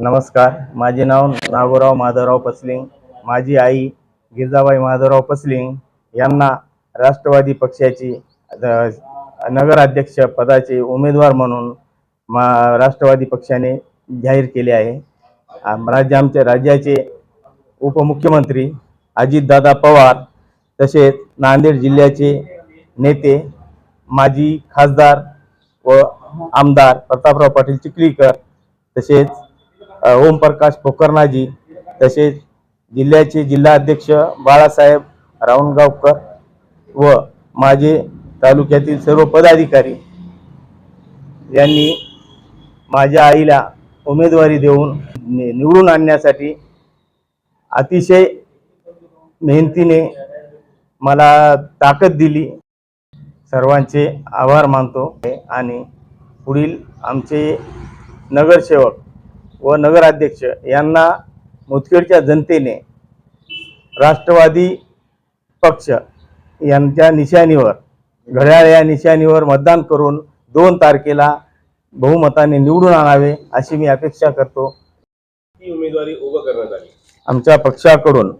नमस्कार माझे नाव नागोराव माधवराव पसलिंग माझी आई गिरजाबाई माधवराव पसलिंग यांना राष्ट्रवादी पक्षाची नगराध्यक्ष पदाचे उमेदवार म्हणून मा राष्ट्रवादी पक्षाने जाहीर केले आहे. राज्य आमच्या राज्याचे उपमुख्यमंत्री अजितदादा पवार तसेच नांदेड जिल्ह्याचे नेते माजी खासदार व आमदार प्रतापराव पाटील चिखलीकर तसेच ओमप्रकाश पोकरनाजी तसेच जिल्ह्याचे जिल्हाध्यक्ष बाळासाहेब रावणगावकर व माझे तालुक्यातील सर्व पदाधिकारी यांनी माझ्या आईला उमेदवारी देऊन नि- निवडून आणण्यासाठी अतिशय मेहनतीने मला ताकद दिली. सर्वांचे आभार मानतो आणि पुढील आमचे नगरसेवक व नगराध्यक्ष यांना मुदखेडच्या जनतेने राष्ट्रवादी पक्ष यांच्या निशाणीवर घड्याळ या निशाणीवर मतदान करून दोन तारखेला बहुमताने निवडून आणावे अशी मी अपेक्षा करतो. ही उमेदवारी उभं करण्यात आली. आमच्या पक्षाकडून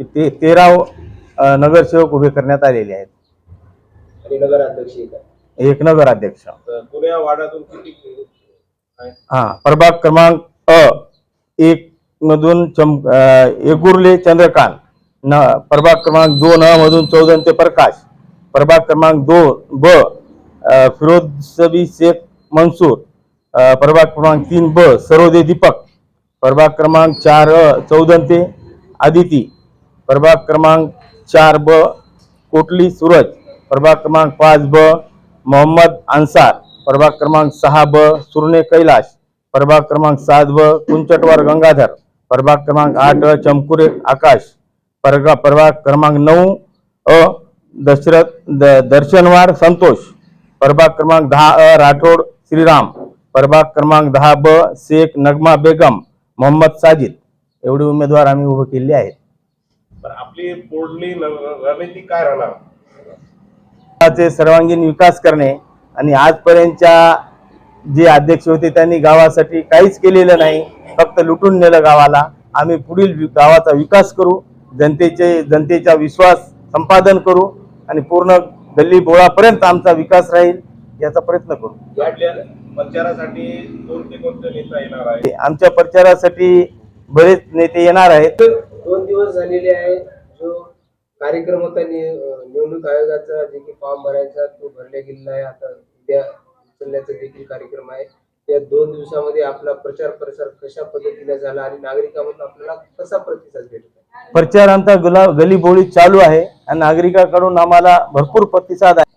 ते तेरा नगरसेवक उभे करण्यात आलेले आहेत. आणि नगराध्यक्ष एक नगराध्यक्ष. पुण्या वार्डातून किती हा प्रभाग क्रमांक अ एक मधून चम अ, एगुर्ले चंद्रकांत. न प्रभाग क्रमांक दोन अ मधून चौदन ते प्रकाश. प्रभाग क्रमांक दोन ब अ, फिरोजबी शेख मंसूर. प्रभाग क्रमांक तीन ब सरोदे दीपक. प्रभाग क्रमांक चार अ चौदन ते आदिती. प्रभाग क्रमांक चार ब कोटली सूरज. प्रभाग क्रमांक पाच ब मोहम्मद अन्सार. प्रभाग क्रमांक सहा ब सुरणे कैलाश. प्रभाग क्रमांक सात ब कुंचटवार गंगाधर. प्रभाग क्रमांक आठ अ चमकुरे आकाश. प्रगा प्रभाग क्रमांक नऊ अ दशरथ द दर्शनवार संतोष. प्रभाग क्रमांक दहा अ राठोड श्रीराम. प्रभाग क्रमांक दहा ब शेख नगमा बेगम मोहम्मद साजिद. एवढे उमेदवार आम्ही उभे केले आहेत. तर आपली न- रणनीती काय राहणार? सर्वांगीण विकास करणे आणि आजपर्यंतच्या जे अध्यक्ष होते त्यांनी गावासाठी काहीच केलेलं नाही फक्त लुटून नेलं गावाला. आम्ही पुढील गावाचा विकास करू जनतेचे जनतेचा विश्वास संपादन करू आणि पूर्ण गल्ली बोळापर्यंत आमचा विकास राहील याचा प्रयत्न करू. आमच्या प्रचारासाठी बरेच नेते येणार आहेत. दोन दिवस झालेले आहे जो कार्यक्रम होता निवडणूक आयोगाचा जे की फॉर्म भरायचा तो भरला गेलेला आहे आता. त्या उचलण्याचा देखील कार्यक्रम आहे. या दोन दिवसामध्ये आपला प्रचार प्रसार कशा पद्धतीने झाला आणि नागरिकांमधून आपल्याला कसा प्रतिसाद भेटतो? प्रचार आमचा गुलाब गलीबोळी चालू आहे आणि नागरिकांकडून आम्हाला भरपूर प्रतिसाद आहे.